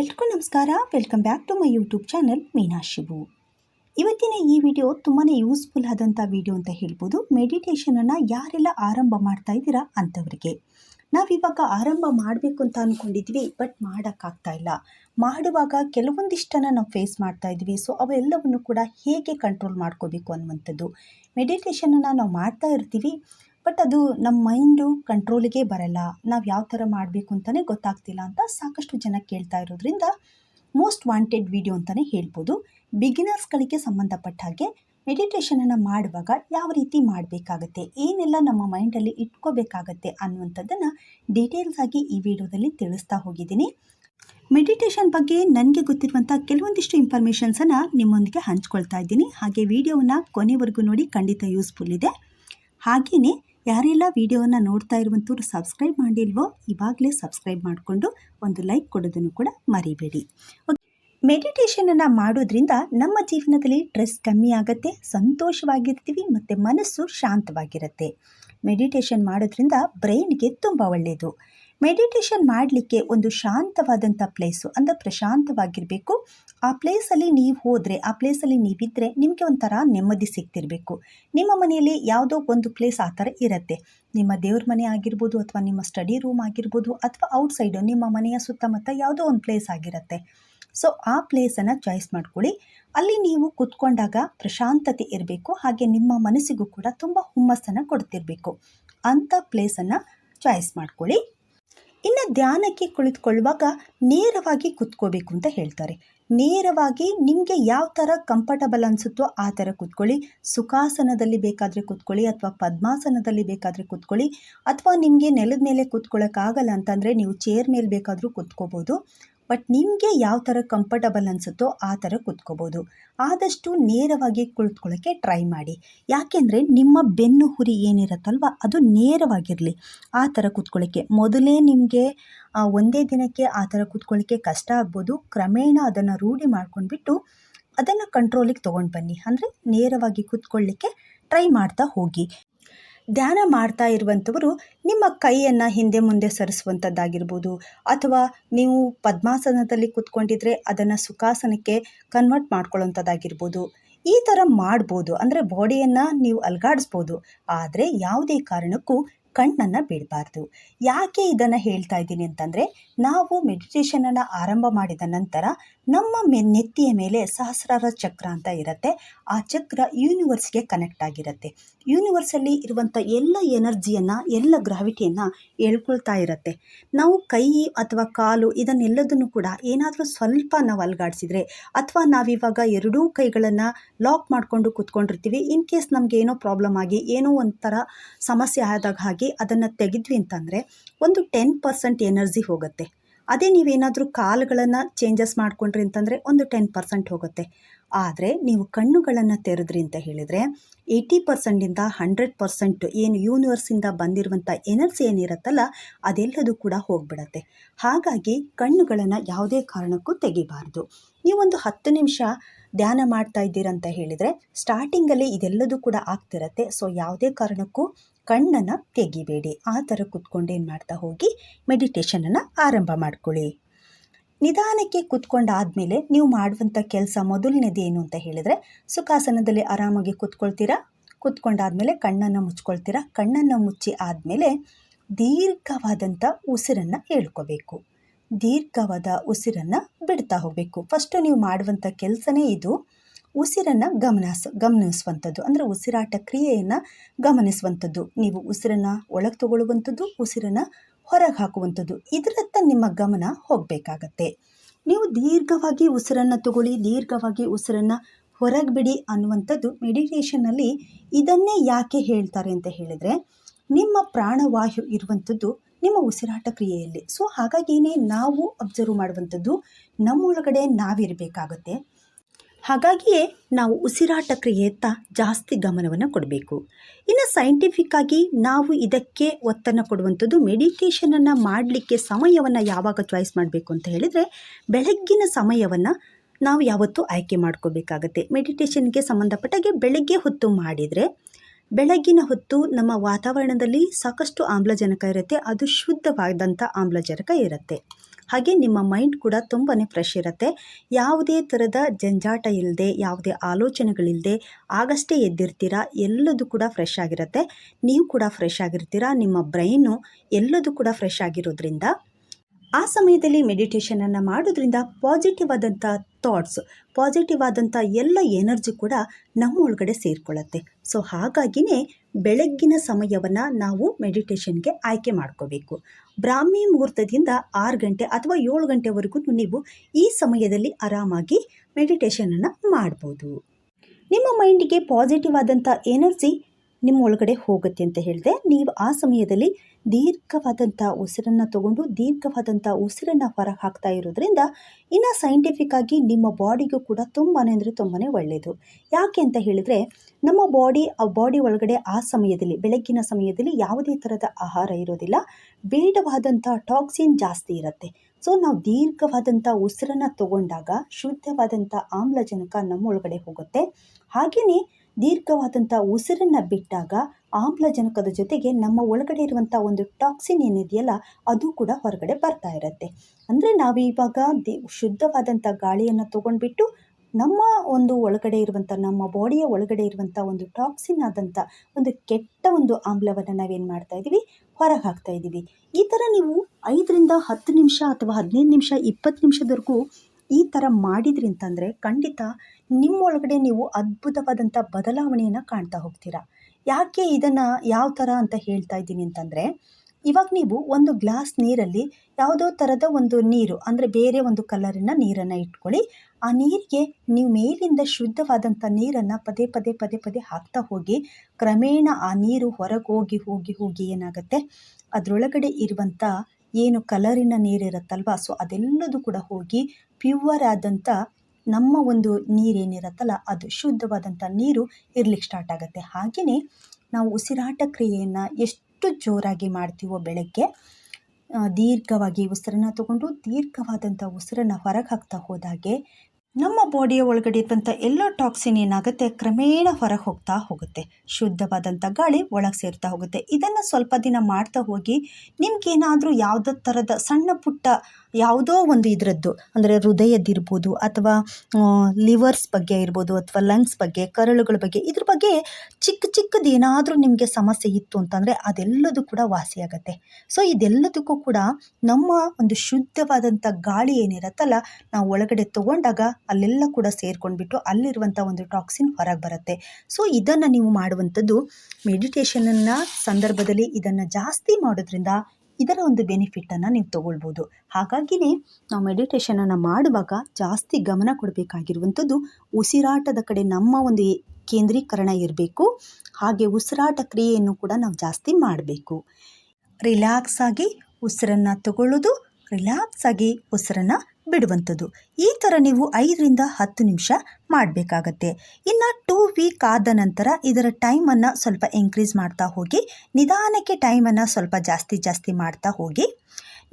ಎಲ್ರಿಗೂ ನಮಸ್ಕಾರ. Welcome back to my YouTube channel Meena Shivu ಇವತ್ತಿನ ಈ ವಿಡಿಯೋ ತುಂಬಾ ಯೂಸ್ಫುಲ್ ಆದಂಥ ವಿಡಿಯೋ ಅಂತ ಹೇಳ್ಬೋದು. ಮೆಡಿಟೇಷನನ್ನು ಯಾರೆಲ್ಲ ಆರಂಭ ಮಾಡ್ತಾ ಇದ್ದೀರಾ ಅಂಥವ್ರಿಗೆ ನಾವಿವಾಗ ಆರಂಭ ಮಾಡಬೇಕು ಅಂತ ಅಂದ್ಕೊಂಡಿದ್ವಿ ಬಟ್ ಮಾಡೋಕ್ಕಾಗ್ತಾ ಇಲ್ಲ. ಮಾಡುವಾಗ ಕೆಲವೊಂದಿಷ್ಟನ್ನು ನಾವು ಫೇಸ್ ಮಾಡ್ತಾ ಇದ್ವಿ ಸೊ ಅವೆಲ್ಲವನ್ನು ಕೂಡ ಹೇಗೆ ಕಂಟ್ರೋಲ್ ಮಾಡ್ಕೋಬೇಕು ಅನ್ನುವಂಥದ್ದು. ಮೆಡಿಟೇಷನನ್ನು ನಾವು ಮಾಡ್ತಾ ಇರ್ತೀವಿ ಬಟ್ ಅದು ನಮ್ಮ ಮೈಂಡು ಕಂಟ್ರೋಲಿಗೆ ಬರಲ್ಲ. ನಾವು ಯಾವ ಥರ ಮಾಡಬೇಕು ಅಂತಲೇ ಗೊತ್ತಾಗ್ತಿಲ್ಲ ಅಂತ ಸಾಕಷ್ಟು ಜನ ಕೇಳ್ತಾ ಇರೋದ್ರಿಂದ ಮೋಸ್ಟ್ ವಾಂಟೆಡ್ ವಿಡಿಯೋ ಅಂತಲೇ ಹೇಳ್ಬೋದು. ಬಿಗಿನರ್ಸ್ಗಳಿಗೆ ಸಂಬಂಧಪಟ್ಟ ಹಾಗೆ ಮೆಡಿಟೇಷನನ್ನು ಮಾಡುವಾಗ ಯಾವ ರೀತಿ ಮಾಡಬೇಕಾಗತ್ತೆ, ಏನೆಲ್ಲ ನಮ್ಮ ಮೈಂಡಲ್ಲಿ ಇಟ್ಕೋಬೇಕಾಗತ್ತೆ ಅನ್ನುವಂಥದ್ದನ್ನು ಡೀಟೇಲ್ಸ್ ಆಗಿ ಈ ವಿಡಿಯೋದಲ್ಲಿ ತಿಳಿಸ್ತಾ ಹೋಗಿದ್ದೀನಿ. ಮೆಡಿಟೇಷನ್ ಬಗ್ಗೆ ನನಗೆ ಗೊತ್ತಿರುವಂಥ ಕೆಲವೊಂದಿಷ್ಟು ಇನ್ಫಾರ್ಮೇಷನ್ಸನ್ನು ನಿಮ್ಮೊಂದಿಗೆ ಹಂಚ್ಕೊಳ್ತಾ ಇದ್ದೀನಿ. ಹಾಗೆ ವಿಡಿಯೋವನ್ನು ಕೊನೆವರೆಗೂ ನೋಡಿ ಖಂಡಿತ ಯೂಸ್ಫುಲ್ ಇದೆ. ಹಾಗೆಯೇ ಯಾರೆಲ್ಲ ವಿಡಿಯೋವನ್ನು ನೋಡ್ತಾ ಇರುವಂಥವ್ರು ಸಬ್ಸ್ಕ್ರೈಬ್ ಮಾಡಿಲ್ವೋ ಇವಾಗಲೇ ಸಬ್ಸ್ಕ್ರೈಬ್ ಮಾಡಿಕೊಂಡು ಒಂದು ಲೈಕ್ ಕೊಡೋದನ್ನು ಕೂಡ ಮರಿಬೇಡಿ. ಓಕೆ ಮೆಡಿಟೇಷನನ್ನು ಮಾಡೋದ್ರಿಂದ ನಮ್ಮ ಜೀವನದಲ್ಲಿ ಸ್ಟ್ರೆಸ್ ಕಮ್ಮಿ ಆಗುತ್ತೆ, ಸಂತೋಷವಾಗಿರ್ತೀವಿ ಮತ್ತು ಮನಸ್ಸು ಶಾಂತವಾಗಿರುತ್ತೆ. ಮೆಡಿಟೇಷನ್ ಮಾಡೋದ್ರಿಂದ ಬ್ರೈನ್ಗೆ ತುಂಬ ಒಳ್ಳೆಯದು ಮೆಡಿಟೇಷನ್ ಮಾಡಲಿಕ್ಕೆ ಒಂದು ಶಾಂತವಾದಂಥ ಪ್ಲೇಸು ಅಂದರೆ ಪ್ರಶಾಂತವಾಗಿರಬೇಕು. ಆ ಪ್ಲೇಸಲ್ಲಿ ನೀವು ಹೋದರೆ, ಆ ಪ್ಲೇಸಲ್ಲಿ ನೀವಿದ್ದರೆ ನಿಮಗೆ ಒಂಥರ ನೆಮ್ಮದಿ ಸಿಗ್ತಿರಬೇಕು. ನಿಮ್ಮ ಮನೆಯಲ್ಲಿ ಯಾವುದೋ ಒಂದು ಪ್ಲೇಸ್ ಆ ಥರ ಇರುತ್ತೆ. ನಿಮ್ಮ ದೇವ್ರ ಮನೆ ಆಗಿರ್ಬೋದು ಅಥವಾ ನಿಮ್ಮ ಸ್ಟಡಿ ರೂಮ್ ಆಗಿರ್ಬೋದು ಅಥವಾ ಔಟ್ಸೈಡು ನಿಮ್ಮ ಮನೆಯ ಸುತ್ತಮುತ್ತ ಯಾವುದೋ ಒಂದು ಪ್ಲೇಸ್ ಆಗಿರುತ್ತೆ. ಸೊ ಆ ಪ್ಲೇಸನ್ನು ಚಾಯ್ಸ್ ಮಾಡ್ಕೊಳ್ಳಿ. ಅಲ್ಲಿ ನೀವು ಕೂತ್ಕೊಂಡಾಗ ಪ್ರಶಾಂತತೆ ಇರಬೇಕು, ಹಾಗೆ ನಿಮ್ಮ ಮನಸ್ಸಿಗೂ ಕೂಡ ತುಂಬ ಹುಮ್ಮಸ್ಸನ್ನು ಕೊಡ್ತಿರಬೇಕು. ಅಂಥ ಪ್ಲೇಸನ್ನು ಚಾಯ್ಸ್ ಮಾಡ್ಕೊಳ್ಳಿ. ಇನ್ನು ಧ್ಯಾನಕ್ಕೆ ಕುಳಿತುಕೊಳ್ಳುವಾಗ ನೇರವಾಗಿ ಕೂತ್ಕೋಬೇಕು ಅಂತ ಹೇಳ್ತಾರೆ. ನೇರವಾಗಿ ನಿಮಗೆ ಯಾವ ಥರ ಕಂಫರ್ಟಬಲ್ ಅನಿಸುತ್ತೋ ಆ ಥರ ಕೂತ್ಕೊಳ್ಳಿ. ಸುಖಾಸನದಲ್ಲಿ ಬೇಕಾದರೆ ಕೂತ್ಕೊಳ್ಳಿ ಅಥವಾ ಪದ್ಮಾಸನದಲ್ಲಿ ಬೇಕಾದರೆ ಕೂತ್ಕೊಳ್ಳಿ ಅಥವಾ ನಿಮಗೆ ನೆಲದ ಮೇಲೆ ಕೂತ್ಕೊಳ್ಳೋಕ್ಕಾಗಲ್ಲ ಅಂತಂದರೆ ನೀವು ಚೇರ್ ಮೇಲೆ ಬೇಕಾದರೂ ಕೂತ್ಕೋಬೋದು. ಬಟ್ ನಿಮಗೆ ಯಾವ ಥರ ಕಂಫರ್ಟಬಲ್ ಅನಿಸುತ್ತೋ ಆ ಥರ ಕೂತ್ಕೋಬೋದು. ಆದಷ್ಟು ನೇರವಾಗಿ ಕುಳಿತ್ಕೊಳ್ಳೋಕ್ಕೆ ಟ್ರೈ ಮಾಡಿ. ಯಾಕೆಂದರೆ ನಿಮ್ಮ ಬೆನ್ನು ಹುರಿ ಏನಿರುತ್ತಲ್ವ, ಅದು ನೇರವಾಗಿರಲಿ. ಆ ಥರ ಕೂತ್ಕೊಳ್ಳೋಕ್ಕೆ ಮೊದಲೇ ನಿಮಗೆ ಒಂದೇ ದಿನಕ್ಕೆ ಆ ಥರ ಕೂತ್ಕೊಳ್ಳೋಕ್ಕೆ ಕಷ್ಟ ಆಗ್ಬೋದು. ಕ್ರಮೇಣ ಅದನ್ನು ರೂಢಿ ಮಾಡ್ಕೊಂಡ್ಬಿಟ್ಟು ಅದನ್ನು ಕಂಟ್ರೋಲಿಗೆ ತೊಗೊಂಡು ಬನ್ನಿ. ಅಂದರೆ ನೇರವಾಗಿ ಕೂತ್ಕೊಳ್ಳಿಕ್ಕೆ ಟ್ರೈ ಮಾಡ್ತಾ ಹೋಗಿ. ಧ್ಯಾನ ಮಾಡ್ತಾ ಇರುವಂಥವರು ನಿಮ್ಮ ಕೈಯನ್ನು ಹಿಂದೆ ಮುಂದೆ ಸರಿಸುವಂಥದ್ದಾಗಿರ್ಬೋದು. ಅಥವಾ ನೀವು ಪದ್ಮಾಸನದಲ್ಲಿ ಕೂತ್ಕೊಂಡಿದ್ರೆ ಅದನ್ನು ಸುಖಾಸನಕ್ಕೆ ಕನ್ವರ್ಟ್ ಮಾಡ್ಕೊಳ್ಳೋಂಥದ್ದಾಗಿರ್ಬೋದು ಈ ಥರ ಮಾಡ್ಬೋದು. ಅಂದರೆ ಬಾಡಿಯನ್ನು ನೀವು ಅಲ್ಗಾಡಿಸ್ಬೋದು. ಆದರೆ ಯಾವುದೇ ಕಾರಣಕ್ಕೂ ಕಣ್ಣನ್ನು ಬಿಡಬಾರ್ದು. ಯಾಕೆ ಇದನ್ನು ಹೇಳ್ತಾ ಇದ್ದೀನಿ ಅಂತಂದರೆ, ನಾವು ಮೆಡಿಟೇಷನನ್ನು ಆರಂಭ ಮಾಡಿದ ನಂತರ ನಮ್ಮ ಮೆ ನೆತ್ತಿಯ ಮೇಲೆ ಸಹಸ್ರಾರ ಚಕ್ರ ಅಂತ ಇರುತ್ತೆ. ಆ ಚಕ್ರ ಯೂನಿವರ್ಸ್ಗೆ ಕನೆಕ್ಟ್ ಆಗಿರುತ್ತೆ. ಯೂನಿವರ್ಸಲ್ಲಿ ಇರುವಂಥ ಎಲ್ಲ ಎನರ್ಜಿಯನ್ನು ಎಲ್ಲ ಗ್ರಾವಿಟಿಯನ್ನು ಎಳ್ಕೊಳ್ತಾ ಇರುತ್ತೆ. ನಾವು ಕೈ ಅಥವಾ ಕಾಲು ಇದನ್ನೆಲ್ಲದನ್ನು ಕೂಡ ಏನಾದರೂ ಸ್ವಲ್ಪ ನಾವು ಅಲ್ಗಾಡಿಸಿದ್ರೆ ಅಥವಾ ನಾವಿವಾಗ ಎರಡೂ ಕೈಗಳನ್ನು ಲಾಕ್ ಮಾಡಿಕೊಂಡು ಕೂತ್ಕೊಂಡಿರ್ತೀವಿ. ಇನ್ ಕೇಸ್ ನಮಗೆ ಏನೋ ಪ್ರಾಬ್ಲಮ್ ಆಗಿ, ಏನೋ ಒಂಥರ ಸಮಸ್ಯೆ ಆದಾಗ ಹಾಗೆ ಅದನ್ನು ತೆಗೆದ್ವಿ ಅಂತಂದರೆ ಒಂದು ಟೆನ್ ಪರ್ಸೆಂಟ್ ಎನರ್ಜಿ ಹೋಗುತ್ತೆ. ಅದೇ ನೀವೇನಾದರೂ ಕಾಲುಗಳನ್ನು ಚೇಂಜಸ್ ಮಾಡಿಕೊಂಡ್ರಿ ಅಂತಂದರೆ ಒಂದು ಟೆನ್ ಪರ್ಸೆಂಟ್ ಹೋಗುತ್ತೆ. ಆದರೆ ನೀವು ಕಣ್ಣುಗಳನ್ನು ತೆರೆದ್ರಿ ಅಂತ ಹೇಳಿದರೆ ಏಯ್ಟಿ ಪರ್ಸೆಂಟಿಂದ ಹಂಡ್ರೆಡ್ ಪರ್ಸೆಂಟ್ ಏನು ಯೂನಿವರ್ಸಿಂದ ಬಂದಿರುವಂಥ ಎನರ್ಜಿ ಏನಿರುತ್ತಲ್ಲ ಅದೆಲ್ಲದೂ ಕೂಡ ಹೋಗ್ಬಿಡತ್ತೆ. ಹಾಗಾಗಿ ಕಣ್ಣುಗಳನ್ನು ಯಾವುದೇ ಕಾರಣಕ್ಕೂ ತೆಗಿಬಾರ್ದು. ನೀವೊಂದು ಹತ್ತು ನಿಮಿಷ ಧ್ಯಾನ ಮಾಡ್ತಾ ಇದ್ದೀರಂತ ಹೇಳಿದರೆ ಸ್ಟಾರ್ಟಿಂಗಲ್ಲಿ ಇದೆಲ್ಲದೂ ಕೂಡ ಆಗ್ತಿರತ್ತೆ. ಸೊ ಯಾವುದೇ ಕಾರಣಕ್ಕೂ ಕಣ್ಣನ್ನು ತೆಗಿಬೇಡಿ. ಆ ಥರ ಕುತ್ಕೊಂಡು ಏನು ಮಾಡ್ತಾ ಹೋಗಿ ಮೆಡಿಟೇಷನನ್ನು ಆರಂಭ ಮಾಡ್ಕೊಳ್ಳಿ. ನಿಧಾನಕ್ಕೆ ಕೂತ್ಕೊಂಡಾದಮೇಲೆ ನೀವು ಮಾಡುವಂಥ ಕೆಲಸ ಮೊದಲನೇದೇನು ಅಂತ ಹೇಳಿದರೆ, ಸುಖಾಸನದಲ್ಲಿ ಆರಾಮಾಗಿ ಕೂತ್ಕೊಳ್ತೀರಾ? ಕೂತ್ಕೊಂಡಾದಮೇಲೆ ಕಣ್ಣನ್ನು ಮುಚ್ಕೊಳ್ತೀರಾ? ಕಣ್ಣನ್ನು ಮುಚ್ಚಿ ಆದಮೇಲೆ ದೀರ್ಘವಾದಂಥ ಉಸಿರನ್ನು ಹೇಳ್ಕೋಬೇಕು. ದೀರ್ಘವಾದ ಉಸಿರನ್ನು ಬಿಡ್ತಾ ಹೋಗಬೇಕು. ಫಸ್ಟು ನೀವು ಮಾಡುವಂಥ ಕೆಲಸನೇ ಇದು. ಉಸಿರನ್ನು ಗಮನಿಸ, ಗಮನಿಸುವಂಥದ್ದು. ಅಂದರೆ ಉಸಿರಾಟ ಕ್ರಿಯೆಯನ್ನು ಗಮನಿಸುವಂಥದ್ದು. ನೀವು ಉಸಿರನ್ನು ಒಳಗೆ ತಗೊಳ್ಳುವಂಥದ್ದು, ಉಸಿರನ್ನು ಹೊರಗೆ ಹಾಕುವಂಥದ್ದು. ಇದರತ್ತ ನಿಮ್ಮ ಗಮನ ಹೋಗಬೇಕಾಗತ್ತೆ. ನೀವು ದೀರ್ಘವಾಗಿ ಉಸಿರನ್ನು ತಗೊಳ್ಳಿ, ದೀರ್ಘವಾಗಿ ಉಸಿರನ್ನು ಹೊರಗೆ ಬಿಡಿ ಅನ್ನುವಂಥದ್ದು ಮೆಡಿಟೇಷನಲ್ಲಿ ಇದನ್ನೇ ಯಾಕೆ ಹೇಳ್ತಾರೆ ಅಂತ ಹೇಳಿದರೆ, ನಿಮ್ಮ ಪ್ರಾಣವಾಯು ಇರುವಂಥದ್ದು ನಿಮ್ಮ ಉಸಿರಾಟ ಕ್ರಿಯೆಯಲ್ಲಿ. ಸೊ ಹಾಗಾಗಿಯೇ ನಾವು ಅಬ್ಸರ್ವ್ ಮಾಡುವಂಥದ್ದು ನಮ್ಮೊಳಗಡೆ ನಾವಿರಬೇಕಾಗತ್ತೆ. ಹಾಗಾಗಿಯೇ ನಾವು ಉಸಿರಾಟ ಕ್ರಿಯೆಯತ್ತ ಜಾಸ್ತಿ ಗಮನವನ್ನು ಕೊಡಬೇಕು. ಇನ್ನು ಸೈಂಟಿಫಿಕ್ಕಾಗಿ ನಾವು ಇದಕ್ಕೆ ಒತ್ತನ್ನು ಕೊಡುವಂಥದ್ದು ಮೆಡಿಟೇಷನನ್ನು ಮಾಡಲಿಕ್ಕೆ ಸಮಯವನ್ನು ಯಾವಾಗ ಚಾಯ್ಸ್ ಮಾಡಬೇಕು ಅಂತ ಹೇಳಿದರೆ ಬೆಳಗ್ಗಿನ ಸಮಯವನ್ನು ನಾವು ಯಾವತ್ತೂ ಆಯ್ಕೆ ಮಾಡ್ಕೋಬೇಕಾಗತ್ತೆ. ಮೆಡಿಟೇಷನ್ಗೆ ಸಂಬಂಧಪಟ್ಟಾಗೆ ಬೆಳಗ್ಗೆ ಹೊತ್ತು ಮಾಡಿದರೆ ಬೆಳಗ್ಗಿನ ಹೊತ್ತು ನಮ್ಮ ವಾತಾವರಣದಲ್ಲಿ ಸಾಕಷ್ಟು ಆಮ್ಲಜನಕ ಇರುತ್ತೆ. ಅದು ಶುದ್ಧವಾದಂಥ ಆಮ್ಲಜನಕ ಇರುತ್ತೆ. ಹಾಗೆ ನಿಮ್ಮ ಮೈಂಡ್ ಕೂಡ ತುಂಬಾ ಫ್ರೆಶ್ ಇರುತ್ತೆ. ಯಾವುದೇ ಥರದ ಜಂಜಾಟ ಇಲ್ಲದೆ, ಯಾವುದೇ ಆಲೋಚನೆಗಳಿಲ್ಲದೆ ಆಗಷ್ಟೇ ಎದ್ದಿರ್ತೀರ? ಎಲ್ಲದೂ ಕೂಡ ಫ್ರೆಶ್ ಆಗಿರುತ್ತೆ. ನೀವು ಕೂಡ ಫ್ರೆಶ್ ಆಗಿರ್ತೀರ? ನಿಮ್ಮ ಬ್ರೈನು ಎಲ್ಲದೂ ಕೂಡ ಫ್ರೆಶ್ ಆಗಿರೋದ್ರಿಂದ ಆ ಸಮಯದಲ್ಲಿ ಮೆಡಿಟೇಷನನ್ನು ಮಾಡೋದ್ರಿಂದ ಪಾಸಿಟಿವ್ ಆದಂಥ ಥಾಟ್ಸ್ ಪಾಸಿಟಿವ್ ಆದಂಥ ಎಲ್ಲ ಎನರ್ಜಿ ಕೂಡ ನಮ್ಮ ಒಳಗಡೆ ಸೇರಿಕೊಳ್ಳುತ್ತೆ. ಸೊ ಹಾಗಾಗಿನೇ ಬೆಳಗ್ಗಿನ ಸಮಯವನ್ನು ನಾವು ಮೆಡಿಟೇಷನ್ಗೆ ಆಯ್ಕೆ ಮಾಡ್ಕೋಬೇಕು. ಬ್ರಾಹ್ಮಿ ಮುಹೂರ್ತದಿಂದ ಆರು ಗಂಟೆ ಅಥವಾ ಏಳು ಗಂಟೆವರೆಗೂ ನೀವು ಈ ಸಮಯದಲ್ಲಿ ಆರಾಮಾಗಿ ಮೆಡಿಟೇಷನನ್ನು ಮಾಡ್ಬೋದು. ನಿಮ್ಮ ಮೈಂಡಿಗೆ ಪಾಸಿಟಿವ್ ಆದಂಥ ಎನರ್ಜಿ ನಿಮ್ಮ ಒಳಗಡೆ ಹೋಗುತ್ತೆ ಅಂತ ಹೇಳಿದೆ. ನೀವು ಆ ಸಮಯದಲ್ಲಿ ದೀರ್ಘವಾದಂಥ ಉಸಿರನ್ನು ತಗೊಂಡು ದೀರ್ಘವಾದಂಥ ಉಸಿರನ್ನು ಹೊರಗೆ ಹಾಕ್ತಾ ಇರೋದ್ರಿಂದ ಇನ್ನು ಸೈಂಟಿಫಿಕ್ ಆಗಿ ನಿಮ್ಮ ಬಾಡಿಗೂ ಕೂಡ ತುಂಬಾ ಅಂದರೆ ತುಂಬಾ ಒಳ್ಳೆಯದು ಯಾಕೆ ಅಂತ ಹೇಳಿದರೆ ನಮ್ಮ ಬಾಡಿ ಆ ಬಾಡಿ ಒಳಗಡೆ ಆ ಸಮಯದಲ್ಲಿ, ಬೆಳಗ್ಗಿನ ಸಮಯದಲ್ಲಿ ಯಾವುದೇ ಥರದ ಆಹಾರ ಇರೋದಿಲ್ಲ. ಬೇಡವಾದಂಥ ಟಾಕ್ಸಿನ್ ಜಾಸ್ತಿ ಇರುತ್ತೆ. ಸೊ ನಾವು ದೀರ್ಘವಾದಂಥ ಉಸಿರನ್ನು ತಗೊಂಡಾಗ ಶುದ್ಧವಾದಂಥ ಆಮ್ಲಜನಕ ನಮ್ಮ ಒಳಗಡೆ ಹೋಗುತ್ತೆ. ಹಾಗೆಯೇ ದೀರ್ಘವಾದಂಥ ಉಸಿರನ್ನು ಬಿಟ್ಟಾಗ ಆಮ್ಲಜನಕದ ಜೊತೆಗೆ ನಮ್ಮ ಒಳಗಡೆ ಇರುವಂಥ ಒಂದು ಟಾಕ್ಸಿನ್ ಏನಿದೆಯಲ್ಲ, ಅದು ಕೂಡ ಹೊರಗಡೆ ಬರ್ತಾ ಇರುತ್ತೆ. ಅಂದರೆ ನಾವು ಇವಾಗ ದಿ ಶುದ್ಧವಾದಂಥ ಗಾಳಿಯನ್ನು ತೊಗೊಂಡ್ಬಿಟ್ಟು ನಮ್ಮ ಒಂದು ಒಳಗಡೆ ಇರುವಂಥ ನಮ್ಮ ಬಾಡಿಯ ಒಳಗಡೆ ಇರುವಂಥ ಒಂದು ಟಾಕ್ಸಿನ್ ಆದಂಥ ಒಂದು ಕೆಟ್ಟ ಒಂದು ಆಮ್ಲವನ್ನು ನಾವೇನು ಮಾಡ್ತಾ ಇದ್ದೀವಿ ಹೊರಗೆ ಹಾಕ್ತಾ ಇದ್ದೀವಿ ಈ ಥರ ನೀವು ಐದರಿಂದ ಹತ್ತು ನಿಮಿಷ ಅಥವಾ ಹದಿನೈದು ನಿಮಿಷ, ಇಪ್ಪತ್ತು ನಿಮಿಷದವರೆಗೂ ಈ ಥರ ಮಾಡಿದ್ರಿ ಅಂತಂದರೆ ಖಂಡಿತ ನಿಮ್ಮೊಳಗಡೆ ನೀವು ಅದ್ಭುತವಾದಂಥ ಬದಲಾವಣೆಯನ್ನು ಕಾಣ್ತಾ ಹೋಗ್ತೀರಾ? ಯಾಕೆ ಇದನ್ನು ಯಾವ ಥರ ಅಂತ ಹೇಳ್ತಾ ಇದ್ದೀನಿ ಅಂತಂದರೆ, ಇವಾಗ ನೀವು ಒಂದು ಗ್ಲಾಸ್ ನೀರಲ್ಲಿ ಯಾವುದೋ ಥರದ ಒಂದು ನೀರು, ಅಂದರೆ ಬೇರೆ ಒಂದು ಕಲರಿನ ನೀರನ್ನು ಇಟ್ಕೊಳ್ಳಿ. ಆ ನೀರಿಗೆ ನೀವು ಮೇಲಿಂದ ಶುದ್ಧವಾದಂಥ ನೀರನ್ನು ಪದೇ ಪದೇ ಪದೇ ಪದೇ ಹಾಕ್ತಾ ಹೋಗಿ, ಕ್ರಮೇಣ ಆ ನೀರು ಹೊರಗೆ ಹೋಗಿ ಹೋಗಿ ಹೋಗಿ ಏನಾಗುತ್ತೆ? ಅದರೊಳಗಡೆ ಇರುವಂಥ ಏನು ಕಲರಿನ ನೀರಿರುತ್ತಲ್ವ? ಸೊ ಅದೆಲ್ಲದೂ ಕೂಡ ಹೋಗಿ ಪ್ಯೂವರ್ ಆದಂಥ ನಮ್ಮ ಒಂದು ನೀರೇನಿರುತ್ತಲ್ಲ, ಅದು ಶುದ್ಧವಾದಂಥ ನೀರು ಇರ್ಲಿಕ್ಕೆ ಸ್ಟಾರ್ಟ್ ಆಗುತ್ತೆ. ಹಾಗೆಯೇ ನಾವು ಉಸಿರಾಟ ಕ್ರಿಯೆಯನ್ನು ಎಷ್ಟು ಜೋರಾಗಿ ಮಾಡ್ತೀವೋ ಬೆಳಗ್ಗೆ ದೀರ್ಘವಾಗಿ ಉಸಿರನ್ನು ತಗೊಂಡು ದೀರ್ಘವಾದಂಥ ಉಸಿರನ್ನು ಹೊರಗೆ ಹಾಕ್ತಾ ಹೋದಾಗೆ ನಮ್ಮ ಬಾಡಿಯ ಒಳಗಡೆ ಇರುವಂಥ ಎಲ್ಲ ಟಾಕ್ಸಿನ್ ಏನಾಗುತ್ತೆ? ಕ್ರಮೇಣ ಹೊರಗೆ ಹೋಗ್ತಾ ಹೋಗುತ್ತೆ. ಶುದ್ಧವಾದಂಥ ಗಾಳಿ ಒಳಗೆ ಸೇರ್ತಾ ಹೋಗುತ್ತೆ. ಇದನ್ನು ಸ್ವಲ್ಪ ದಿನ ಮಾಡ್ತಾ ಹೋಗಿ ನಿಮ್ಗೇನಾದರೂ ಯಾವುದೇ ಥರದ ಸಣ್ಣ ಪುಟ್ಟ ಯಾವುದೋ ಒಂದು ಇದರದ್ದು, ಅಂದರೆ ಹೃದಯದ್ದಿರ್ಬೋದು ಅಥವಾ ಲಿವರ್ಸ್ ಬಗ್ಗೆ ಇರ್ಬೋದು ಅಥವಾ ಲಂಗ್ಸ್ ಬಗ್ಗೆ, ಕರಳುಗಳ ಬಗ್ಗೆ, ಇದ್ರ ಬಗ್ಗೆ ಚಿಕ್ಕ ಚಿಕ್ಕದು ಏನಾದರೂ ನಿಮಗೆ ಸಮಸ್ಯೆ ಇತ್ತು ಅಂತಂದರೆ ಅದೆಲ್ಲದೂ ಕೂಡ ವಾಸಿಯಾಗತ್ತೆ. ಸೊ ಇದೆಲ್ಲದಕ್ಕೂ ಕೂಡ ನಮ್ಮ ಒಂದು ಶುದ್ಧವಾದಂಥ ಗಾಳಿ ಏನಿರುತ್ತಲ್ಲ, ನಾವು ಒಳಗಡೆ ತೊಗೊಂಡಾಗ ಅಲ್ಲೆಲ್ಲ ಕೂಡ ಸೇರ್ಕೊಂಡ್ಬಿಟ್ಟು ಅಲ್ಲಿರುವಂಥ ಒಂದು ಟಾಕ್ಸಿನ್ ಹೊರಗೆ ಬರುತ್ತೆ. ಸೊ ಇದನ್ನು ನೀವು ಮಾಡುವಂಥದ್ದು ಮೆಡಿಟೇಷನನ್ನು ಸಂದರ್ಭದಲ್ಲಿ ಇದನ್ನು ಜಾಸ್ತಿ ಮಾಡೋದ್ರಿಂದ ಇದರ ಒಂದು ಬೆನಿಫಿಟನ್ನು ನೀವು ತೊಗೊಳ್ಬೋದು. ಹಾಗಾಗಿಯೇ ನಾವು ಮೆಡಿಟೇಷನನ್ನು ಮಾಡುವಾಗ ಜಾಸ್ತಿ ಗಮನ ಕೊಡಬೇಕಾಗಿರುವಂಥದ್ದು ಉಸಿರಾಟದ ಕಡೆ ನಮ್ಮ ಒಂದು ಕೇಂದ್ರೀಕರಣ ಇರಬೇಕು. ಹಾಗೆ ಉಸಿರಾಟ ಕ್ರಿಯೆಯನ್ನು ಕೂಡ ನಾವು ಜಾಸ್ತಿ ಮಾಡಬೇಕು. ರಿಲ್ಯಾಕ್ಸ್ ಆಗಿ ಉಸಿರನ್ನು ತಗೊಳ್ಳೋದು, ರಿಲ್ಯಾಕ್ಸ್ ಆಗಿ ಉಸಿರನ್ನು ಬಿಡುವಂಥದ್ದು. ಈ ಥರ ನೀವು ಐದರಿಂದ ಹತ್ತು ನಿಮಿಷ ಮಾಡಬೇಕಾಗತ್ತೆ. ಇನ್ನು ಟೂ ವೀಕ್ ಆದ ನಂತರ ಇದರ ಟೈಮನ್ನು ಸ್ವಲ್ಪ ಇನ್ಕ್ರೀಸ್ ಮಾಡ್ತಾ ಹೋಗಿ, ನಿಧಾನಕ್ಕೆ ಟೈಮನ್ನು ಸ್ವಲ್ಪ ಜಾಸ್ತಿ ಜಾಸ್ತಿ ಮಾಡ್ತಾ ಹೋಗಿ,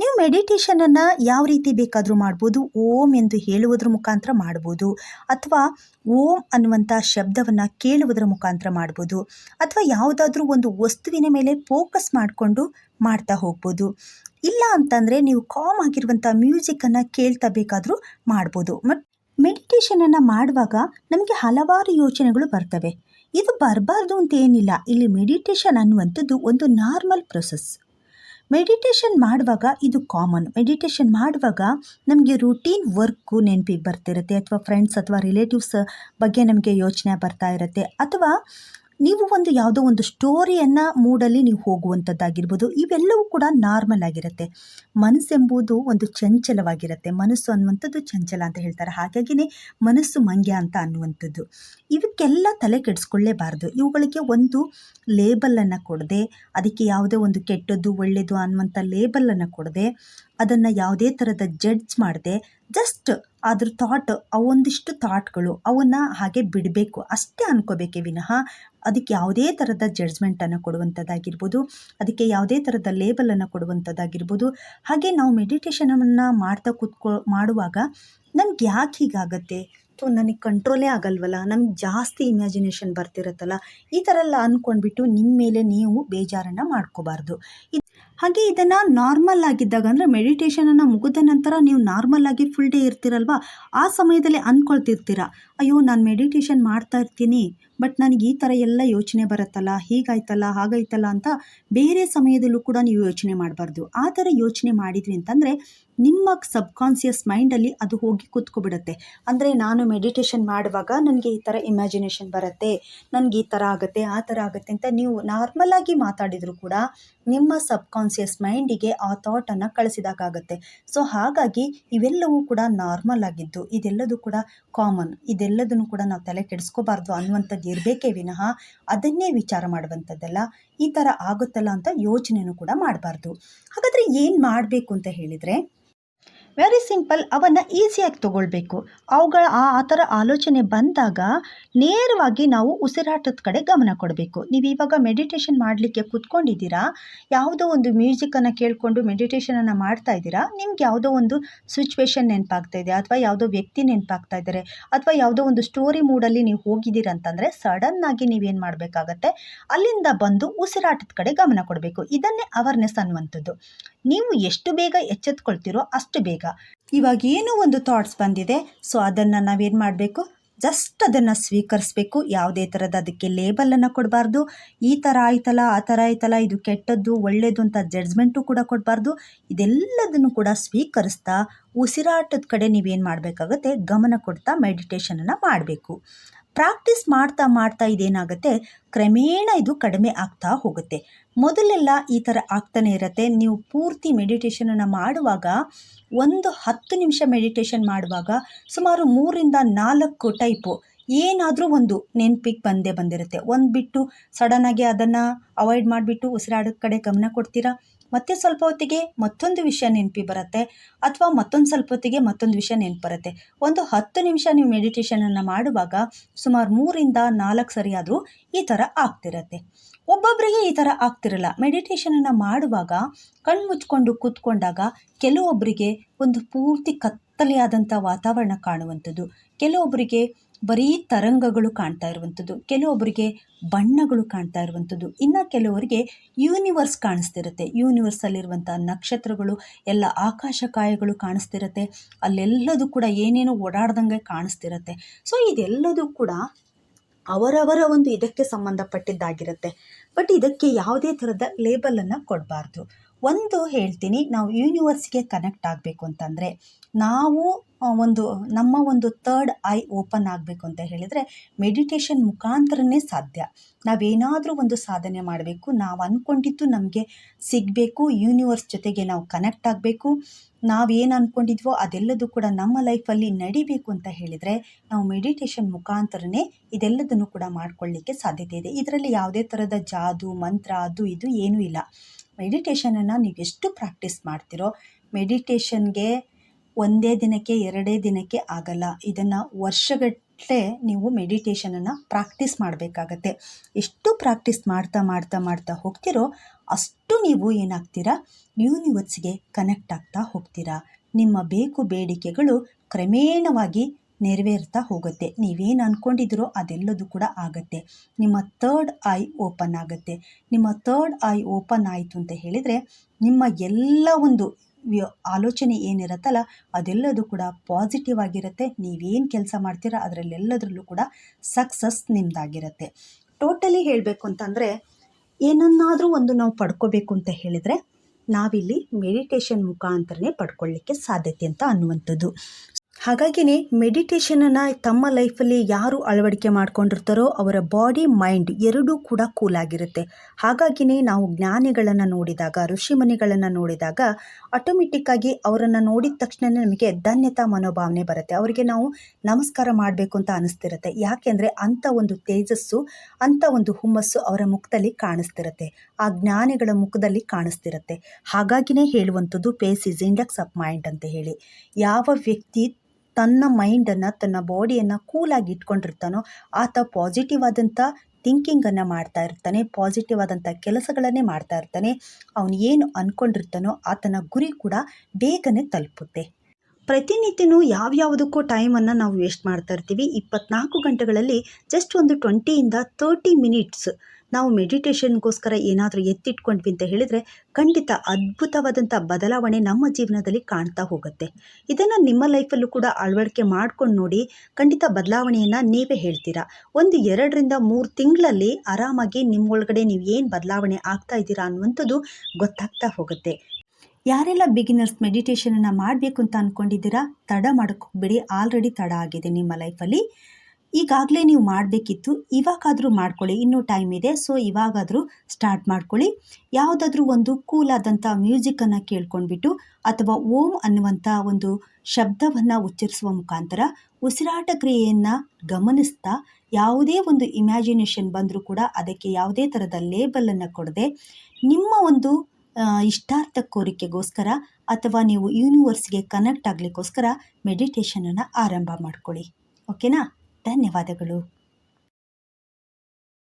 ನೀವು ಮೆಡಿಟೇಷನನ್ನು ಯಾವ ರೀತಿ ಬೇಕಾದರೂ ಮಾಡ್ಬೋದು. ಓಂ ಎಂದು ಹೇಳುವುದರ ಮುಖಾಂತರ ಮಾಡ್ಬೋದು. ಅಥವಾ ಓಂ ಅನ್ನುವಂಥ ಶಬ್ದವನ್ನು ಕೇಳುವುದರ ಮುಖಾಂತರ ಮಾಡ್ಬೋದು. ಅಥವಾ ಯಾವುದಾದ್ರೂ ಒಂದು ವಸ್ತುವಿನ ಮೇಲೆ ಫೋಕಸ್ ಮಾಡಿಕೊಂಡು ಮಾಡ್ತಾ ಹೋಗ್ಬೋದು. ಇಲ್ಲ ಅಂತಂದರೆ ನೀವು ಕಾಮ್ ಆಗಿರುವಂಥ ಮ್ಯೂಸಿಕನ್ನು ಕೇಳ್ತಾ ಬೇಕಾದರೂ ಮಾಡ್ಬೋದು. ಬಟ್ ಮೆಡಿಟೇಷನನ್ನು ಮಾಡುವಾಗ ನಮಗೆ ಹಲವಾರು ಯೋಚನೆಗಳು ಬರ್ತವೆ. ಇದು ಬರಬಾರ್ದು ಅಂತ ಏನಿಲ್ಲ. ಇಲ್ಲಿ ಮೆಡಿಟೇಷನ್ ಅನ್ನುವಂಥದ್ದು ಒಂದು ನಾರ್ಮಲ್ ಪ್ರೊಸೆಸ್ ಮೆಡಿಟೇಷನ್ ಮಾಡುವಾಗ ಇದು ಕಾಮನ್ ಮೆಡಿಟೇಷನ್ ಮಾಡುವಾಗ ನಮಗೆ ರೂಟೀನ್ ವರ್ಕು ನೆನಪಿಗೆ ಬರ್ತಿರುತ್ತೆ. ಅಥವಾ ಫ್ರೆಂಡ್ಸ್ ಅಥವಾ ರಿಲೇಟಿವ್ಸ್ ಬಗ್ಗೆ ನಮಗೆ ಯೋಚನೆ ಬರ್ತಾ ಇರುತ್ತೆ. ಅಥವಾ ನೀವು ಒಂದು ಯಾವುದೋ ಒಂದು ಸ್ಟೋರಿಯನ್ನು ಮೂಡಲ್ಲಿ ನೀವು ಹೋಗುವಂಥದ್ದಾಗಿರ್ಬೋದು, ಇವೆಲ್ಲವೂ ಕೂಡ ನಾರ್ಮಲ್ ಆಗಿರುತ್ತೆ. ಮನಸ್ಸೆಂಬುದು ಒಂದು ಚಂಚಲವಾಗಿರುತ್ತೆ. ಮನಸ್ಸು ಅನ್ನುವಂಥದ್ದು ಚಂಚಲ ಅಂತ ಹೇಳ್ತಾರೆ. ಹಾಗಾಗಿನೇ ಮನಸ್ಸು ಮಂಗ್ಯ ಅಂತ ಅನ್ನುವಂಥದ್ದು. ಇವಕ್ಕೆಲ್ಲ ತಲೆ ಕೆಡಿಸ್ಕೊಳ್ಳೇಬಾರ್ದು. ಇವುಗಳಿಗೆ ಒಂದು ಲೇಬಲನ್ನು ಕೊಡದೆ, ಅದಕ್ಕೆ ಯಾವುದೇ ಒಂದು ಕೆಟ್ಟದ್ದು ಒಳ್ಳೆಯದು ಅನ್ನುವಂಥ ಲೇಬಲನ್ನು ಕೊಡದೆ, ಅದನ್ನು ಯಾವುದೇ ಥರದ ಜಡ್ಜ್ ಮಾಡದೆ ಜಸ್ಟ್ ಅದ್ರ ಥಾಟ್ ಅವೊಂದಿಷ್ಟು ಥಾಟ್ಗಳು ಅವನ್ನ ಹಾಗೆ ಬಿಡಬೇಕು. ಅಷ್ಟೇ ಅನ್ಕೋಬೇಕೇ ವಿನಃ ಅದಕ್ಕೆ ಯಾವುದೇ ಥರದ ಜಡ್ಜ್ಮೆಂಟನ್ನು ಕೊಡುವಂಥದ್ದಾಗಿರ್ಬೋದು ಅದಕ್ಕೆ ಯಾವುದೇ ಥರದ ಲೇಬಲನ್ನು ಕೊಡುವಂಥದ್ದಾಗಿರ್ಬೋದು ಹಾಗೆ ನಾವು ಮೆಡಿಟೇಷನನ್ನು ಮಾಡ್ತಾ ಕೂತ್ಕೊ, ಮಾಡುವಾಗ ನಮ್ಗೆ ಯಾಕೆ ಹೀಗಾಗತ್ತೆ? ಅಥವಾ ನನಗೆ ಕಂಟ್ರೋಲೇ ಆಗಲ್ವಲ್ಲ? ನಮ್ಗೆ ಜಾಸ್ತಿ ಇಮ್ಯಾಜಿನೇಷನ್ ಬರ್ತಿರತ್ತಲ್ಲ? ಈ ಥರ ಎಲ್ಲ ಅಂದ್ಕೊಂಡ್ಬಿಟ್ಟು ನಿಮ್ಮ ಮೇಲೆ ನೀವು ಬೇಜಾರನ್ನು ಮಾಡ್ಕೋಬಾರ್ದು. ಹಾಗೆ ಇದನ್ನು ನಾರ್ಮಲ್ ಆಗಿದ್ದಾಗ ಅಂದರೆ ಮೆಡಿಟೇಷನನ್ನು ಮುಗಿದ ನಂತರ ನೀವು ನಾರ್ಮಲ್ ಆಗಿ ಫುಲ್ ಡೇ ಇರ್ತೀರಲ್ವ? ಆ ಸಮಯದಲ್ಲಿ ಅಂದ್ಕೊಳ್ತಿರ್ತೀರ ಅಯ್ಯೋ, ನಾನು ಮೆಡಿಟೇಷನ್ ಮಾಡ್ತಾ ಇರ್ತೀನಿ ಬಟ್ ನನಗೆ ಈ ಥರ ಎಲ್ಲ ಯೋಚನೆ ಬರುತ್ತಲ್ಲ, ಹೀಗಾಯ್ತಲ್ಲ, ಹಾಗಾಯ್ತಲ್ಲ ಅಂತ ಬೇರೆ ಸಮಯದಲ್ಲೂ ಕೂಡ ನೀವು ಯೋಚನೆ ಮಾಡಬಾರ್ದು. ಆ ಥರ ಯೋಚನೆ ಮಾಡಿದ್ವಿ ಅಂತಂದರೆ ನಿಮ್ಮ ಸಬ್ಕಾನ್ಸಿಯಸ್ ಮೈಂಡಲ್ಲಿ ಅದು ಹೋಗಿ ಕೂತ್ಕೊಬಿಡುತ್ತೆ. ಅಂದರೆ ನಾನು ಮೆಡಿಟೇಷನ್ ಮಾಡುವಾಗ ನನಗೆ ಈ ಥರ ಇಮ್ಯಾಜಿನೇಷನ್ ಬರುತ್ತೆ, ನನಗೆ ಈ ಥರ ಆಗುತ್ತೆ, ಆ ಥರ ಆಗುತ್ತೆ ಅಂತ ನೀವು ನಾರ್ಮಲಾಗಿ ಮಾತಾಡಿದರೂ ಕೂಡ ನಿಮ್ಮ ಸಬ್ಕಾನ್ಸಿಯಸ್ ಮೈಂಡಿಗೆ ಆ ಥಾಟನ್ನು ಕಳಿಸಿದಾಗುತ್ತೆ ಸೊ ಹಾಗಾಗಿ ಇವೆಲ್ಲವೂ ಕೂಡ ನಾರ್ಮಲ್ ಆಗಿದ್ದು, ಇದೆಲ್ಲದೂ ಕೂಡ ಕಾಮನ್ ಇದೆಲ್ಲದನ್ನು ಕೂಡ ನಾವು ತಲೆ ಕೆಡಿಸ್ಕೋಬಾರ್ದು ಅನ್ನುವಂಥದ್ದು ಇರಬೇಕೇ ವಿನಃ ಅದನ್ನೇ ವಿಚಾರ ಮಾಡುವಂಥದ್ದಲ್ಲ. ಈ ಥರ ಆಗುತ್ತಲ್ಲ ಅಂತ ಯೋಚನೆನೂ ಕೂಡ ಮಾಡಬಾರ್ದು. ಹಾಗಾದರೆ ಏನು ಮಾಡಬೇಕು ಅಂತ ಹೇಳಿದರೆ ವೆರಿ ಸಿಂಪಲ್ ಅವನ್ನು ಈಸಿಯಾಗಿ ತಗೊಳ್ಬೇಕು. ಅವುಗಳ ಆ ಆ ಥರ ಆಲೋಚನೆ ಬಂದಾಗ ನೇರವಾಗಿ ನಾವು ಉಸಿರಾಟದ ಕಡೆ ಗಮನ ಕೊಡಬೇಕು. ನೀವು ಇವಾಗ ಮೆಡಿಟೇಷನ್ ಮಾಡಲಿಕ್ಕೆ ಕೂತ್ಕೊಂಡಿದ್ದೀರಾ, ಯಾವುದೋ ಒಂದು ಮ್ಯೂಸಿಕನ್ನು ಕೇಳಿಕೊಂಡು ಮೆಡಿಟೇಷನನ್ನು ಮಾಡ್ತಾ ಇದ್ದೀರಾ, ನಿಮ್ಗೆ ಯಾವುದೋ ಒಂದು ಸಿಚುವೇಶನ್ ನೆನಪಾಗ್ತಾ ಇದೆ, ಅಥವಾ ಯಾವುದೋ ವ್ಯಕ್ತಿ ನೆನಪಾಗ್ತಾ ಇದ್ದಾರೆ, ಅಥವಾ ಯಾವುದೋ ಒಂದು ಸ್ಟೋರಿ ಮೂಡಲ್ಲಿ ನೀವು ಹೋಗಿದ್ದೀರಾ ಅಂತಂದರೆ ಸಡನ್ನಾಗಿ ನೀವೇನು ಮಾಡಬೇಕಾಗತ್ತೆ, ಅಲ್ಲಿಂದ ಬಂದು ಉಸಿರಾಟದ ಕಡೆ ಗಮನ ಕೊಡಬೇಕು. ಇದನ್ನೇ ಅವೇರ್ನೆಸ್ ಅನ್ನುವಂಥದ್ದು. ನೀವು ಎಷ್ಟು ಬೇಗ ಎಚ್ಚೆತ್ಕೊಳ್ತೀರೋ ಅಷ್ಟು ಬೇಗ ಇವಾಗ ಏನೋ ಒಂದು ಥಾಟ್ಸ್ ಬಂದಿದೆ. ಸೊ ಅದನ್ನು ನಾವೇನು ಮಾಡಬೇಕು? ಜಸ್ಟ್ ಅದನ್ನು ಸ್ವೀಕರಿಸಬೇಕು. ಯಾವುದೇ ಥರದ ಅದಕ್ಕೆ ಲೇಬಲನ್ನು ಕೊಡಬಾರ್ದು. ಈ ಥರ ಆಯ್ತಲ್ಲ, ಆ ಥರ ಆಯ್ತಲ್ಲ, ಇದು ಕೆಟ್ಟದ್ದು ಒಳ್ಳೆಯದು ಅಂತ ಜಡ್ಜ್ಮೆಂಟು ಕೂಡ ಕೊಡಬಾರ್ದು. ಇದೆಲ್ಲದನ್ನು ಕೂಡ ಸ್ವೀಕರಿಸ್ತಾ, ಉಸಿರಾಟದ ಕಡೆ ನೀವೇನು ಮಾಡಬೇಕಾಗತ್ತೆ? ಗಮನ ಕೊಡ್ತಾ ಮೆಡಿಟೇಷನನ್ನು ಮಾಡಬೇಕು. ಪ್ರಾಕ್ಟೀಸ್ ಮಾಡ್ತಾ ಮಾಡ್ತಾ ಇದೇನಾಗುತ್ತೆ? ಕ್ರಮೇಣ ಇದು ಕಡಿಮೆ ಆಗ್ತಾ ಹೋಗುತ್ತೆ. ಮೊದಲೆಲ್ಲ ಈ ಥರ ಆಗ್ತಾನೆ ಇರುತ್ತೆ. ನೀವು ಪೂರ್ತಿ ಮೆಡಿಟೇಷನನ್ನು ಮಾಡುವಾಗ ಒಂದು ಹತ್ತು ನಿಮಿಷ ಮೆಡಿಟೇಷನ್ ಮಾಡುವಾಗ ಸುಮಾರು ಮೂರಿಂದ ನಾಲ್ಕು ಟೈಪು. ಏನಾದರೂ ಒಂದು ನೆನಪಿಗೆ ಬಂದೇ ಬಂದಿರುತ್ತೆ. ಒಂದು ಬಿಟ್ಟು ಸಡನ್ನಾಗಿ ಅದನ್ನು ಅವಾಯ್ಡ್ ಮಾಡಿಬಿಟ್ಟು ಉಸಿರಾಡೋ ಕಡೆ ಗಮನ ಕೊಡ್ತೀರಾ? ಮತ್ತೆ ಸ್ವಲ್ಪ ಹೊತ್ತಿಗೆ ಮತ್ತೊಂದು ವಿಷಯ ನೆನಪಿ ಬರುತ್ತೆ. ಅಥವಾ ಮತ್ತೊಂದು ಸ್ವಲ್ಪ ಹೊತ್ತಿಗೆ ಮತ್ತೊಂದು ವಿಷಯ ನೆನಪು ಬರುತ್ತೆ. ಒಂದು ಹತ್ತು ನಿಮಿಷ ನೀವು ಮೆಡಿಟೇಷನನ್ನು ಮಾಡುವಾಗ ಸುಮಾರು ಮೂರಿಂದ ನಾಲ್ಕು ಸರಿಯಾದರೂ ಈ ಥರ ಆಗ್ತಿರತ್ತೆ. ಒಬ್ಬೊಬ್ಬರಿಗೆ ಈ ಥರ ಆಗ್ತಿರಲ್ಲ. ಮೆಡಿಟೇಷನನ್ನು ಮಾಡುವಾಗ ಕಣ್ಣು ಮುಚ್ಕೊಂಡು ಕೂತ್ಕೊಂಡಾಗ ಕೆಲವೊಬ್ಬರಿಗೆ ಒಂದು ಪೂರ್ತಿ ಕತ್ತಲೆಯಾದಂಥ ವಾತಾವರಣ ಕಾಣುವಂಥದ್ದು. ಕೆಲವೊಬ್ಬರಿಗೆ ಬರೀ ತರಂಗಗಳು ಕಾಣ್ತಾ ಇರುವಂಥದ್ದು. ಕೆಲವೊಬ್ಬರಿಗೆ ಬಣ್ಣಗಳು ಕಾಣ್ತಾ ಇರುವಂಥದ್ದು. ಇನ್ನು ಕೆಲವರಿಗೆ ಯೂನಿವರ್ಸ್ ಕಾಣಿಸ್ತಿರುತ್ತೆ. ಯೂನಿವರ್ಸಲ್ಲಿರುವಂಥ ನಕ್ಷತ್ರಗಳು, ಎಲ್ಲ ಆಕಾಶಕಾಯಗಳು ಕಾಣಿಸ್ತಿರುತ್ತೆ. ಅಲ್ಲೆಲ್ಲದೂ ಕೂಡ ಏನೇನೋ ಓಡಾಡ್ದಂಗೆ ಕಾಣಿಸ್ತಿರುತ್ತೆ. ಸೊ ಇದೆಲ್ಲದೂ ಕೂಡ ಅವರವರ ಒಂದು ಇದಕ್ಕೆ ಸಂಬಂಧಪಟ್ಟಿದ್ದಾಗಿರುತ್ತೆ. ಬಟ್ ಇದಕ್ಕೆ ಯಾವುದೇ ಥರದ ಲೇಬಲನ್ನು ಕೊಡಬಾರ್ದು. ಒಂದು ಹೇಳ್ತೀನಿ, ನಾವು ಯೂನಿವರ್ಸ್ಗೆ ಕನೆಕ್ಟ್ ಆಗಬೇಕು ಅಂತಂದರೆ, ನಾವು ಒಂದು, ನಮ್ಮ ಒಂದು ತರ್ಡ್ ಐ ಓಪನ್ ಆಗಬೇಕು ಅಂತ ಹೇಳಿದರೆ ಮೆಡಿಟೇಷನ್ ಮುಖಾಂತರನೇ ಸಾಧ್ಯ. ನಾವೇನಾದರೂ ಒಂದು ಸಾಧನೆ ಮಾಡಬೇಕು, ನಾವು ಅಂದ್ಕೊಂಡಿದ್ದು ನಮಗೆ ಸಿಗಬೇಕು ಯೂನಿವರ್ಸ್ ಜೊತೆಗೆ ನಾವು ಕನೆಕ್ಟ್ ಆಗಬೇಕು, ನಾವೇನು ಅಂದ್ಕೊಂಡಿದ್ವೋ ಅದೆಲ್ಲದೂ ಕೂಡ ನಮ್ಮ ಲೈಫಲ್ಲಿ ನಡಿಬೇಕು ಅಂತ ಹೇಳಿದರೆ, ನಾವು ಮೆಡಿಟೇಷನ್ ಮುಖಾಂತರನೇ ಇದೆಲ್ಲದನ್ನು ಕೂಡ ಮಾಡ್ಕೊಳ್ಳಿಕ್ಕೆ ಸಾಧ್ಯತೆ ಇದೆ. ಇದರಲ್ಲಿ ಯಾವುದೇ ಥರದ ಜಾದು, ಮಂತ್ರ, ಅದು, ಇದು ಏನೂ ಇಲ್ಲ. ಮೆಡಿಟೇಷನನ್ನು ನೀವು ಎಷ್ಟು ಪ್ರಾಕ್ಟೀಸ್ ಮಾಡ್ತೀರೋ ಮೆಡಿಟೇಷನ್ಗೆ ಒಂದೇ ದಿನಕ್ಕೆ, ಎರಡೇ ದಿನಕ್ಕೆ ಆಗಲ್ಲ. ಇದನ್ನು ವರ್ಷಗಟ್ಟಲೆ ನೀವು ಮೆಡಿಟೇಷನನ್ನು ಪ್ರಾಕ್ಟೀಸ್ ಮಾಡಬೇಕಾಗತ್ತೆ. ಎಷ್ಟು ಪ್ರಾಕ್ಟೀಸ್ ಮಾಡ್ತಾ ಮಾಡ್ತಾ ಮಾಡ್ತಾ ಹೋಗ್ತಿರೋ ಅಷ್ಟು ನೀವು ಏನಾಗ್ತೀರಾ? ಯೂನಿವರ್ಸ್ಗೆ ಕನೆಕ್ಟ್ ಆಗ್ತಾ ಹೋಗ್ತೀರಾ. ನಿಮ್ಮ ಬೇಕು, ಬೇಡಿಕೆಗಳು ಕ್ರಮೇಣವಾಗಿ ನೆರವೇರ್ತಾ ಹೋಗುತ್ತೆ. ನೀವೇನು ಅಂದ್ಕೊಂಡಿದ್ದೀರೋ ಅದೆಲ್ಲದೂ ಕೂಡ ಆಗುತ್ತೆ. ನಿಮ್ಮ ಥರ್ಡ್ ಐ ಓಪನ್ ಆಗುತ್ತೆ. ನಿಮ್ಮ ಥರ್ಡ್ ಐ ಓಪನ್ ಆಯಿತು ಅಂತ ಹೇಳಿದರೆ ನಿಮ್ಮ ಎಲ್ಲ ಒಂದು ಆಲೋಚನೆ ಏನಿರುತ್ತಲ್ಲ ಅದೆಲ್ಲದೂ ಕೂಡ ಪಾಸಿಟಿವ್ ಆಗಿರುತ್ತೆ. ನೀವೇನು ಕೆಲಸ ಮಾಡ್ತೀರಾ ಅದರಲ್ಲೆಲ್ಲದರಲ್ಲೂ ಕೂಡ ಸಕ್ಸಸ್ ನಿಮ್ಮದಾಗಿರುತ್ತೆ ಟೋಟಲಿ ಹೇಳಬೇಕು ಅಂತಂದರೆ ಏನನ್ನಾದರೂ ಒಂದು ನಾವು ಪಡ್ಕೋಬೇಕು ಅಂತ ಹೇಳಿದರೆ ನಾವಿಲ್ಲಿ ಮೆಡಿಟೇಷನ್ ಮುಖಾಂತರನೇ ಪಡ್ಕೊಳ್ಳಿಕ್ಕೆ ಸಾಧ್ಯತೆ ಅಂತ ಅನ್ನುವಂಥದ್ದು. ಹಾಗಾಗಿನೇ ಮೆಡಿಟೇಷನನ್ನು ತಮ್ಮ ಲೈಫಲ್ಲಿ ಯಾರು ಅಳವಡಿಕೆ ಮಾಡ್ಕೊಂಡಿರ್ತಾರೋ ಅವರ ಬಾಡಿ ಮೈಂಡ್ ಎರಡೂ ಕೂಡ ಕೂಲ್ ಆಗಿರುತ್ತೆ ಹಾಗಾಗಿನೇ ನಾವು ಜ್ಞಾನಿಗಳನ್ನು ನೋಡಿದಾಗ, ಋಷಿಮುನಿಗಳನ್ನು ನೋಡಿದಾಗ ಆಟೋಮೆಟಿಕ್ಕಾಗಿ ಅವರನ್ನು ನೋಡಿದ ತಕ್ಷಣ ನಮಗೆ ಧನ್ಯತಾ ಮನೋಭಾವನೆ ಬರುತ್ತೆ. ಅವರಿಗೆ ನಾವು ನಮಸ್ಕಾರ ಮಾಡಬೇಕು ಅಂತ ಅನಿಸ್ತಿರುತ್ತೆ. ಯಾಕೆಂದರೆ ಅಂಥ ಒಂದು ತೇಜಸ್ಸು, ಅಂಥ ಒಂದು ಹುಮ್ಮಸ್ಸು ಅವರ ಮುಖದಲ್ಲಿ ಕಾಣಿಸ್ತಿರುತ್ತೆ. ಆ ಜ್ಞಾನಿಗಳ ಮುಖದಲ್ಲಿ ಕಾಣಿಸ್ತಿರುತ್ತೆ. ಹಾಗಾಗಿನೇ ಹೇಳುವಂಥದ್ದು face is index of mind ಅಂತ ಹೇಳಿ. ಯಾವ ವ್ಯಕ್ತಿ ತನ್ನ ಮೈಂಡನ್ನು, ತನ್ನ ಬಾಡಿಯನ್ನು ಕೂಲಾಗಿ ಇಟ್ಕೊಂಡಿರ್ತಾನೋ, ಆತ ಪಾಸಿಟಿವ್ ಆದಂಥ ಥಿಂಕಿಂಗನ್ನು ಮಾಡ್ತಾ ಇರ್ತಾನೆ ಪಾಸಿಟಿವ್ ಆದಂಥ ಕೆಲಸಗಳನ್ನೇ ಮಾಡ್ತಾ ಇರ್ತಾನೆ. ಅವನು ಏನು ಅಂದ್ಕೊಂಡಿರ್ತಾನೋ ಆತನ ಗುರಿ ಕೂಡ ಬೇಗನೆ ತಲುಪುತ್ತೆ. ಪ್ರತಿನಿತ್ಯನೂ ಯಾವ್ಯಾವುದಕ್ಕೂ ಟೈಮನ್ನು ನಾವು ವೇಸ್ಟ್ ಮಾಡ್ತಾ ಇರ್ತೀವಿ. ಇಪ್ಪತ್ನಾಲ್ಕು ಗಂಟೆಗಳಲ್ಲಿ ಜಸ್ಟ್ ಒಂದು ಟ್ವೆಂಟಿಯಿಂದ ತರ್ಟಿ ಮಿನಿಟ್ಸ್ ನಾವು ಮೆಡಿಟೇಷನ್ಗೋಸ್ಕರ ಏನಾದರೂ ಎತ್ತಿಟ್ಕೊಂಡ್ವಿ ಅಂತ ಹೇಳಿದರೆ ಖಂಡಿತ ಅದ್ಭುತವಾದಂಥ ಬದಲಾವಣೆ ನಮ್ಮ ಜೀವನದಲ್ಲಿ ಕಾಣ್ತಾ ಹೋಗುತ್ತೆ. ಇದನ್ನು ನಿಮ್ಮ ಲೈಫಲ್ಲೂ ಕೂಡ ಅಳವಡಿಕೆ ಮಾಡ್ಕೊಂಡು ನೋಡಿ ಖಂಡಿತ ಬದಲಾವಣೆಯನ್ನು ನೀವೇ ಹೇಳ್ತೀರಾ? ಒಂದು ಎರಡರಿಂದ ಮೂರು ತಿಂಗಳಲ್ಲಿ ಆರಾಮಾಗಿ ನಿಮ್ಮೊಳಗಡೆ ನೀವು ಏನು ಬದಲಾವಣೆ ಆಗ್ತಾ ಇದ್ದೀರಾ ಅನ್ನುವಂಥದ್ದು ಗೊತ್ತಾಗ್ತಾ ಹೋಗುತ್ತೆ. ಯಾರೆಲ್ಲ ಬಿಗಿನರ್ಸ್ ಮೆಡಿಟೇಷನನ್ನು ಮಾಡಬೇಕು ಅಂತ ಅಂದ್ಕೊಂಡಿದ್ದೀರಾ ತಡ ಮಾಡೋಕ್ಕೆ ಹೋಗ್ಬೇಡಿ. ಆಲ್ರೆಡಿ ತಡ ಆಗಿದೆ ನಿಮ್ಮ ಲೈಫಲ್ಲಿ ಈಗಾಗಲೇ ನೀವು ಮಾಡಬೇಕಿತ್ತು, ಇವಾಗಾದರೂ ಮಾಡ್ಕೊಳ್ಳಿ, ಇನ್ನೂ ಟೈಮ್ ಇದೆ ಸೊ ಇವಾಗಾದರೂ ಸ್ಟಾರ್ಟ್ ಮಾಡ್ಕೊಳ್ಳಿ. ಯಾವುದಾದ್ರೂ ಒಂದು ಕೂಲ್ ಆದಂಥ ಮ್ಯೂಸಿಕನ್ನು ಕೇಳ್ಕೊಂಡ್ಬಿಟ್ಟು, ಅಥವಾ ಓಂ ಅನ್ನುವಂಥ ಒಂದು ಶಬ್ದವನ್ನು ಉಚ್ಚರಿಸುವ ಮುಖಾಂತರ ಉಸಿರಾಟ ಕ್ರಿಯೆಯನ್ನು ಗಮನಿಸ್ತಾ, ಯಾವುದೇ ಒಂದು ಇಮ್ಯಾಜಿನೇಷನ್ ಬಂದರೂ ಕೂಡ ಅದಕ್ಕೆ ಯಾವುದೇ ಥರದ ಲೇಬಲನ್ನು ಕೊಡದೆ, ನಿಮ್ಮ ಒಂದು ಇಷ್ಟಾರ್ಥ ಕೋರಿಕೆಗೋಸ್ಕರ ಅಥವಾ ನೀವು ಯೂನಿವರ್ಸ್ಗೆ ಕನೆಕ್ಟ್ ಆಗಲಿಕ್ಕೋಸ್ಕರ ಮೆಡಿಟೇಷನನ್ನು ಆರಂಭ ಮಾಡ್ಕೊಳ್ಳಿ. ಓಕೆನಾ ಧನ್ಯವಾದಗಳು.